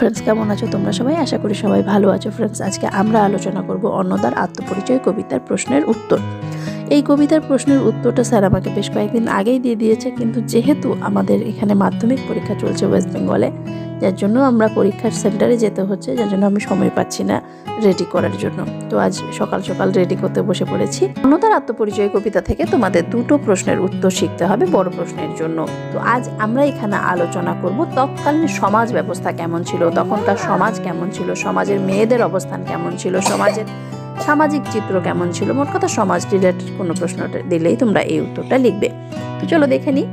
Friends কেমন আছো তোমরা সবাই? আশা করি সবাই ভালো আছো। ফ্রেন্ডস আজকে আমরা আলোচনা করব অন্নদার আত্মপরিচয় কবিতার প্রশ্নের উত্তর। এই কবিতার প্রশ্নের উত্তরটা স্যার আমাকে বেশ কয়েকদিন আগেই দিয়ে দিয়েছে, কিন্তু যেহেতু আমাদের এখানে মাধ্যমিক পরীক্ষা চলছে ওয়েস্ট বেঙ্গলে যার জন্য আমরা পরীক্ষার সেন্টারে যেতে হচ্ছে, যার জন্য আমি সময় পাচ্ছি না রেডি করার জন্য। তো আজ সকাল সকাল রেডি করতে বসে পড়েছি। অন্নদার আত্মপরিচয় কবিতা থেকে তোমাদের দুটো প্রশ্নের উত্তর শিখতে হবে বড় প্রশ্নের জন্য। তো আজ আমরা এখানে আলোচনা করব তৎকালীন সমাজ ব্যবস্থা কেমন ছিল, তখনকার সমাজ কেমন ছিল, সমাজের মেয়েদের অবস্থান কেমন ছিল, সমাজের সামাজিক চিত্র কেমন ছিল, মোট কথা সমাজ রিলেটেড কোনো প্রশ্নটা দিলেই তোমরা এই উত্তরটা লিখবে। তো চলো দেখে নিই।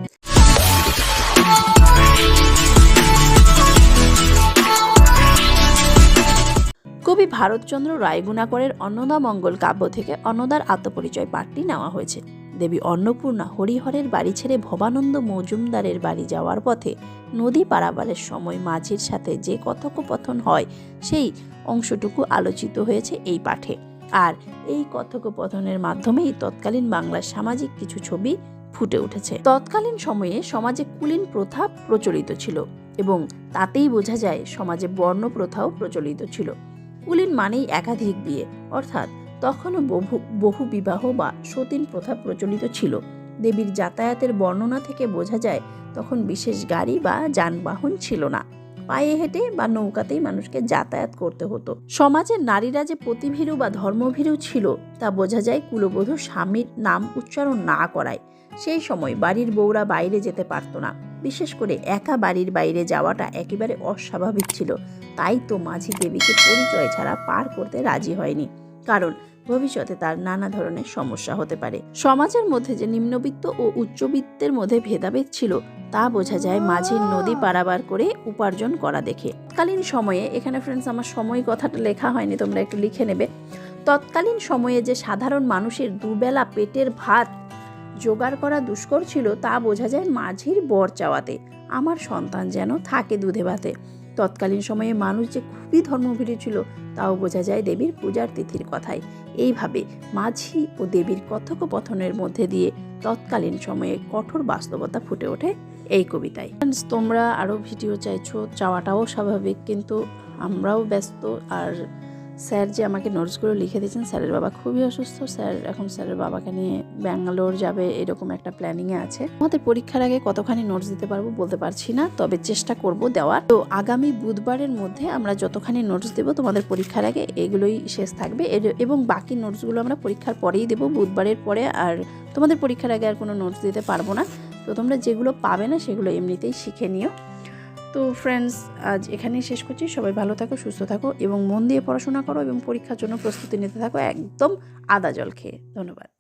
কবি ভারতচন্দ্র রায়গুণাকরের অন্নদা মঙ্গল কাব্য থেকে অন্নদার আত্মপরিচয় পাঠটি নেওয়া হয়েছে। দেবী অন্নপূর্ণা হরিহরের বাড়ি ছেড়ে ভবানন্দ মজুমদারের বাড়ি যাওয়ার পথে নদী পারাবারের সময় মাঝির সাথে যে কথোপকথন হয়, সেই অংশটুকু আলোচিত হয়েছে এই পাঠে। আর এই কথোপকথনের মাধ্যমেই তৎকালীন বাংলার সামাজিক কিছু ছবি ফুটে উঠেছে। তৎকালীন সময়ে সমাজে কুলীন প্রথা প্রচলিত ছিল এবং তাতেই বোঝা যায় সমাজে বর্ণ প্রথাও প্রচলিত ছিল। কুলীন মানেই একাধিক বিয়ে। অর্থাৎ তখনও বহু বহু বিবাহ বা সতীন প্রথা প্রচলিত ছিল। দেবীর যাতায়াতের বর্ণনা থেকে বোঝা যায়, তখন বিশেষ গাড়ি বা যানবাহন ছিল না। পায়ে হেঁটে বা নৌকাতেই মানুষকে যাতায়াত করতে হতো। সমাজের নারীরা যে প্রতিভীরু বা ধর্মভীরু ছিল, তা বোঝা যায় কুলবধূ স্বামীর নাম উচ্চারণ না করায়। সেই সময় বাড়ির বউরা বাইরে যেতে পারতো না। বিশেষ করে একা বাড়ির বাইরে যাওয়াটা একেবারে অস্বাভাবিক ছিল। তাই তো মাঝি দেবীকে পরিচয় ছাড়া পার করতে রাজি হয়নি। কারণ ভবিষ্যতে তার নানা ধরনের সমস্যা হতে পারে। সমাজের মধ্যে যে নিম্নবিত্ত ও উচ্চবিত্তের মধ্যে ভেদাভেদ ছিল, তা বোঝা যায় মাঝির নদী পারাবার করে উপার্জন করা দেখে। তৎকালীন সময়ে, এখানে ফ্রেন্ডস আমার সময় কথাটা লেখা হয়নি, তোমরা একটু লিখে নেবে। তৎকালীন সময়ে যে সাধারণ মানুষের দুবেলা পেটের ভাত জোগাড় করা দুষ্কর ছিল তা বোঝা যায় মাঝির বর চাওয়াতে। আমার সন্তান যেন থাকে দুধে ভাতে। তৎকালীন সময়ে মানুষ যে খুবই ধর্মভীরু ছিল, তাও বোঝা যায় দেবীর পূজার তিথির কথায় এইভাবে মাঝি ও দেবীর কথোপকথনের মধ্যে দিয়ে তৎকালীন সময়ে কঠোর বাস্তবতা ফুটে ওঠে এই কবিতায়। তোমরা আরও ভিডিও চাইছো, চাওয়াটাও স্বাভাবিক, কিন্তু আমরাও ব্যস্ত আর স্যার যে আমাকে নোটসগুলো লিখে দিয়েছেন, স্যারের বাবা খুবই অসুস্থ। স্যার, এখন স্যারের বাবাকে নিয়ে ব্যাঙ্গালোর যাবে, এরকম একটা প্ল্যানিংয়ে আছে। আমাদের পরীক্ষার আগে কতখানি নোটস দিতে পারব বলতে পারছি না, তবে চেষ্টা করব দেওয়ার। তো আগামী বুধবারের মধ্যে আমরা যতখানি নোটস দেবো, তোমাদের পরীক্ষার আগে এগুলোই শেষ থাকবে। এবং বাকি নোটসগুলো আমরা পরীক্ষার পরেই দেবো, বুধবারের পরে। আর তোমাদের পরীক্ষার আগে আর কোনো নোটস দিতে পারব না। তো তোমরা যেগুলো পাবে না, সেগুলো এমনিতেই শিখে নিও। তো ফ্রেন্ডস আজ এখানেই শেষ করছি। সবাই ভালো থাকো, সুস্থ থাকো এবং মন দিয়ে পড়াশোনা করো এবং পরীক্ষার জন্য প্রস্তুতি নিতে থাকো। একদম আদা জল খেয়ে। ধন্যবাদ।